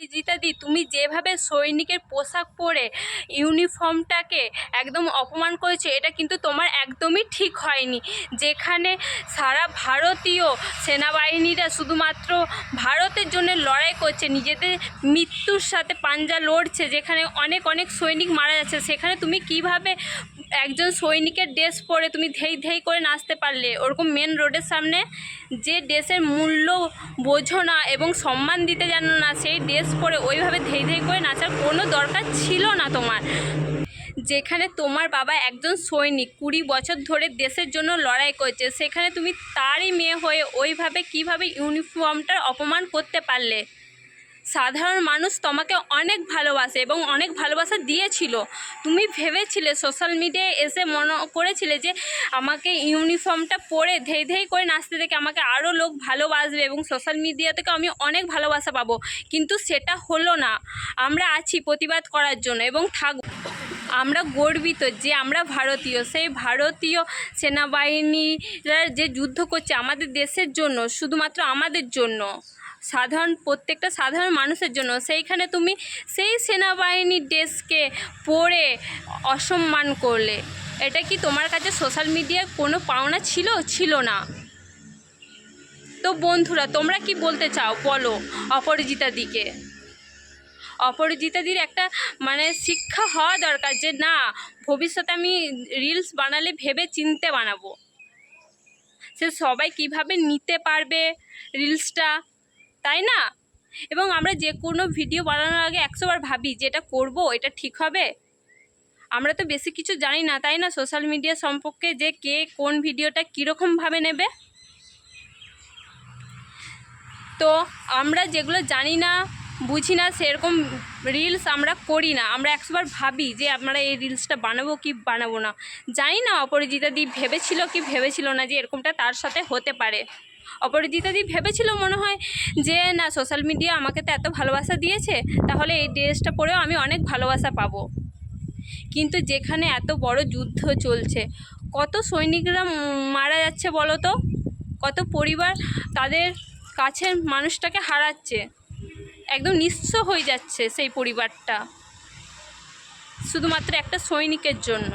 জিতাদি তুমি যেভাবে সৈনিকের পোশাক পরে ইউনিফর্মটাকে একদম অপমান করেছ, এটা কিন্তু তোমার একদমই ঠিক হয়নি। যেখানে সারা ভারতীয় সেনাবাহিনীরা শুধুমাত্র ভারতের জন্য লড়াই করছে, নিজেদের মৃত্যুর সাথে পাঞ্জা লড়ছে, যেখানে অনেক অনেক সৈনিক মারা যাচ্ছে, সেখানে তুমি কীভাবে একজন সৈনিকের ড্রেস পরে তুমি ধেই ধেই করে নাচতে পারলে, ওরকম মেন রোডের সামনে যে ড্রেসের মূল্য বোঝো না এবং সম্মান দিতে জানো না, সেই ড্রেস পরে ওইভাবে ধেই ধেই করে নাচার কোনো দরকার ছিল না তোমার। যেখানে তোমার বাবা একজন সৈনিক, কুড়ি বছর ধরে দেশের জন্য লড়াই করছে, সেখানে তুমি তারই মেয়ে হয়ে ওইভাবে কীভাবে ইউনিফর্মটার অপমান করতে পারলে? সাধারণ মানুষ তোমাকে অনেক ভালোবাসে এবং অনেক ভালোবাসা দিয়েছিল। তুমি ভেবেছিলে সোশ্যাল মিডিয়ায় এসে মনে করেছিলে যে আমাকে ইউনিফর্মটা পরে ধেই ধেই করে নাচতে দেখে আমাকে আরও লোক ভালোবাসবে এবং সোশ্যাল মিডিয়া থেকে আমি অনেক ভালোবাসা পাবো। কিন্তু সেটা হলো না। আমরা আছি প্রতিবাদ করার জন্য এবং থাকব। আমরা গর্বিত যে আমরা ভারতীয়, সেই ভারতীয় সেনাবাহিনীরা যে যুদ্ধ করছে আমাদের দেশের জন্য, শুধুমাত্র আমাদের জন্য। সাধারণ, প্রত্যেকটা সাধারণ মানুষের জন্য। সেইখানে তুমি সেই সেনাবাহিনীর ড্রেসকে পরে অসম্মান করলে। এটা কি তোমার কাছে সোশ্যাল মিডিয়ায় কোনো পাওনা ছিল? ছিল না। তো বন্ধুরা, তোমরা কি বলতে চাও? বলো অপরাজিতা দিকে। অপরাজিতাদির একটা মানে শিক্ষা হওয়া দরকার যে, না, ভবিষ্যতে আমি রিলস বানালে ভেবে চিনতে বানাবো। সে সবাই কীভাবে নিতে পারবে রিলসটা? তাই না? এবং আমরা যে কোনো ভিডিও বানানোর আগে একশোবার ভাবি যে এটা করব, এটা ঠিক হবে? আমরা তো বেশি কিছু জানি না, তাই না? সোশ্যাল মিডিয়া সম্পর্কে যে কে কোন ভিডিওটা কীরকমভাবে নেবে? তো আমরা যেগুলো জানি না, বুঝি না, সেরকম রিলস আমরা করি না। আমরা একশোবার ভাবি যে আমরা এই রিলসটা বানাবো কি বানাবো না। জানি না অপরাজিতা দি ভেবেছিল কি ভেবেছিল না যে এরকমটা তার সাথে হতে পারে। অপরাজিতা দি ভেবেছিল মনে হয় যে, না সোশ্যাল মিডিয়া আমাকে তো এত ভালোবাসা দিয়েছে, তাহলে এই ড্রেসটা পরেও আমি অনেক ভালোবাসা পাবো। কিন্তু যেখানে এত বড় যুদ্ধ চলছে, কত সৈনিকরা মারা যাচ্ছে বলো তো কত পরিবার তাদের কাছের মানুষটাকে হারাচ্ছে? একদম নিঃস্ব হয়ে যাচ্ছে সেই পরিবারটা, শুধুমাত্র একটা সৈনিকের জন্য।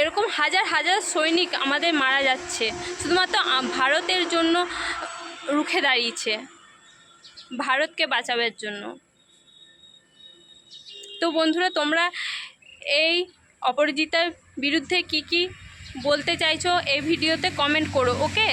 এরকম হাজার হাজার সৈনিক আমাদের মারা যাচ্ছে, শুধুমাত্র ভারতের জন্য রুখে দাঁড়িয়েছে, ভারতকে বাঁচাবার জন্য। তো বন্ধুরা, তোমরা এই অপরাজিতার বিরুদ্ধে কি কি বলতে চাইছো এই ভিডিওতে কমেন্ট করো ওকে